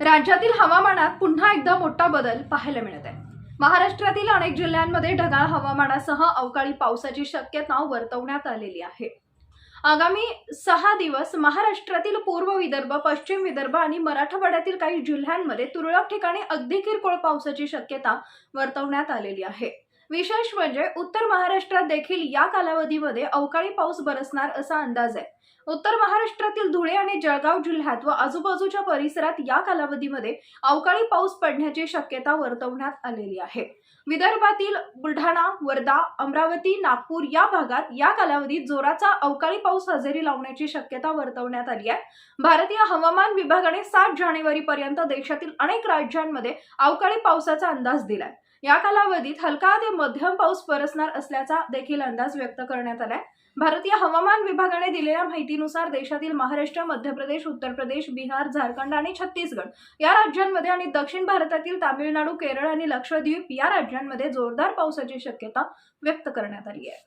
राज्यातील हवामानात पुन्हा एकदा मोठा बदल पाहायला मिळत आहे महाराष्ट्रातील अनेक जिल्ह्यांमध्ये ढगाळ हवामानासह अवकाळी पावसाची शक्यता वर्तवण्यात आलेली आहे. आगामी सहा दिवस महाराष्ट्रातील पूर्व विदर्भ पश्चिम विदर्भ आणि मराठवाड्यातील काही जिल्ह्यांमध्ये तुरळक ठिकाणी अगदी किरकोळ पावसाची शक्यता वर्तवण्यात आलेली आहे. विशेष म्हणजे उत्तर महाराष्ट्रात देखील या कालावधीमध्ये अवकाळी पाऊस बरसणार असा अंदाज आहे. उत्तर महाराष्ट्रातील धुळे आणि जळगाव जिल्ह्यात व आजूबाजूच्या परिसरात या कालावधीमध्ये अवकाळी पाऊस पडण्याची शक्यता वर्तवण्यात आलेली आहे. विदर्भातील बुलढाणा वर्धा अमरावती नागपूर या भागात या कालावधीत जोराचा अवकाळी पाऊस हजेरी लावण्याची शक्यता वर्तवण्यात आली आहे. भारतीय हवामान विभागाने सात जानेवारी पर्यंत देशातील अनेक राज्यांमध्ये अवकाळी पावसाचा अंदाज दिलाय. या कालावधीत हलका ते मध्यम पाऊस बरसणार असल्याचा देखील अंदाज व्यक्त करण्यात आलाय. भारतीय हवामान विभागाने दिलेल्या माहितीनुसार देशातील महाराष्ट्र मध्य प्रदेश उत्तर प्रदेश बिहार झारखंड आणि छत्तीसगड या राज्यांमध्ये आणि दक्षिण भारतातील तामिळनाडू केरळ आणि लक्षद्वीप या राज्यांमध्ये जोरदार पावसाची शक्यता व्यक्त करण्यात आली आहे.